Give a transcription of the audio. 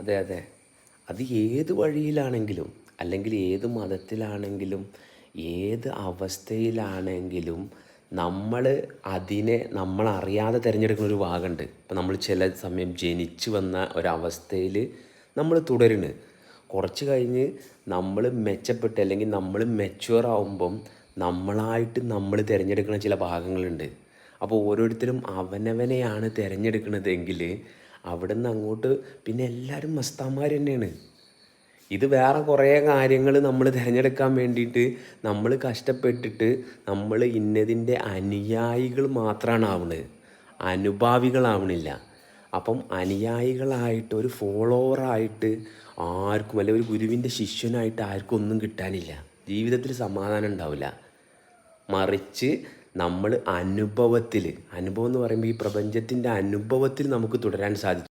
അതെ അതെ. അത് ഏത് വഴിയിലാണെങ്കിലും അല്ലെങ്കിൽ ഏത് മതത്തിലാണെങ്കിലും ഏത് അവസ്ഥയിലാണെങ്കിലും നമ്മൾ അതിനെ നമ്മൾ അറിയാതെ തിരഞ്ഞെടുക്കുന്ന ഒരു ഭാഗമുണ്ട്. ഇപ്പം നമ്മൾ ചില സമയം ജനിച്ചു വന്ന ഒരവസ്ഥയിൽ നമ്മൾ തുടരുന്നു. കുറച്ച് കഴിഞ്ഞ് നമ്മൾ മെച്ചപ്പെട്ട് അല്ലെങ്കിൽ നമ്മൾ മെച്യൂർ ആവുമ്പം നമ്മളായിട്ട് നമ്മൾ തിരഞ്ഞെടുക്കുന്ന ചില ഭാഗങ്ങളുണ്ട്. അപ്പോൾ ഓരോരുത്തരും അവനവനെയാണ് തിരഞ്ഞെടുക്കുന്നതെങ്കിൽ അവിടെ നിന്ന് അങ്ങോട്ട് പിന്നെ എല്ലാവരും മസ്താന്മാർ തന്നെയാണ്. ഇത് വേറെ കുറേ കാര്യങ്ങൾ നമ്മൾ തിരഞ്ഞെടുക്കാൻ വേണ്ടിയിട്ട് നമ്മൾ കഷ്ടപ്പെട്ടിട്ട് നമ്മൾ ഇന്നതിന്റെ അനുയായികൾ മാത്രമാണ് ആവുന്നത് അനുഭാവികളാവണില്ല. അപ്പം അനുയായികളായിട്ട് ഒരു ഫോളോവറായിട്ട് ആർക്കും അല്ലെങ്കിൽ ഒരു ഗുരുവിന്റെ ശിഷ്യനായിട്ട് ആർക്കും ഒന്നും കിട്ടാനില്ല. ജീവിതത്തിൽ സമാധാനം ഉണ്ടാവില്ല. മറിച്ച് നമ്മൾ അനുഭവത്തിൽ അനുഭവം എന്ന് പറയുമ്പോൾ ഈ പ്രപഞ്ചത്തിന്റെ അനുഭവത്തിൽ നമുക്ക് തുടരാൻ സാധിക്കും.